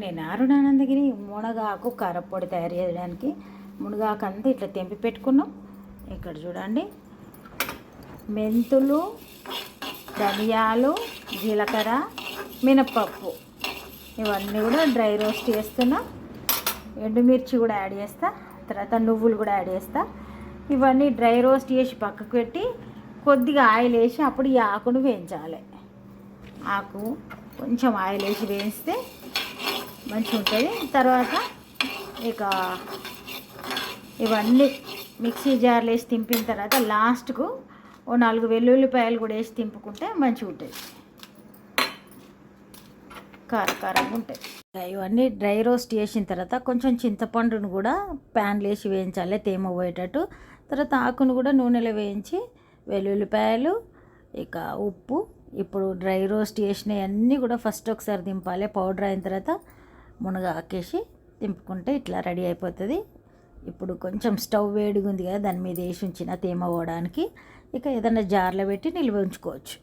నేను అరుణానందగిరి మునగాకు కారపొడి తయారు చేయడానికి మునగాకు అంతా ఇట్లా తెంపి పెట్టుకున్నాం. ఇక్కడ చూడండి. మెంతులు ధనియాలు జీలకర్ర మినపప్పు. ఇవన్నీ కూడా డ్రై రోస్ట్ చేస్తున్నా. ఎండుమిర్చి కూడా యాడ్ చేస్తా. తర్వాత నువ్వులు కూడా యాడ్ చేస్తా. ఇవన్నీ డ్రై రోస్ట్ చేసి పక్కకు పెట్టి కొద్దిగా ఆయిల్ వేసి అప్పుడు ఈ ఆకును వేయించాలి. ఆకు కొంచెం ఆయిల్ వేసి వేయిస్తే మంచిగా ఉంటుంది తర్వాత ఇక ఇవన్నీ మిక్సీ జార్లు వేసి తింపిన తర్వాత లాస్ట్కు ఓ నాలుగు వెల్లుల్లిపాయలు కూడా వేసి తింపుకుంటే మంచిగా ఉంటుంది కార కారంగా ఉంటాయి. ఇవన్నీ డ్రై రోస్ట్ చేసిన తర్వాత కొంచెం చింతపండును కూడా ప్యాన్లు వేసి వేయించాలి తేమ పోయేటట్టు. తర్వాత ఆకును కూడా నూనెలో వేయించి వెల్లుల్లిపాయలు ఇక ఉప్పు ఇప్పుడు డ్రై రోస్ట్ చేసినవి అన్నీ కూడా ఫస్ట్ ఒకసారి దింపాలి. పౌడర్ అయిన తర్వాత మునగ ఆకేసి దింపుకుంటే ఇట్లా రెడీ అయిపోతుంది. ఇప్పుడు కొంచెం స్టవ్ వేడిగా ఉంది కదా దాని మీద వేసి ఉంచిన తేమ పోవడానికి ఇక ఏదైనా జార్లో పెట్టి నిల్వ ఉంచుకోవచ్చు.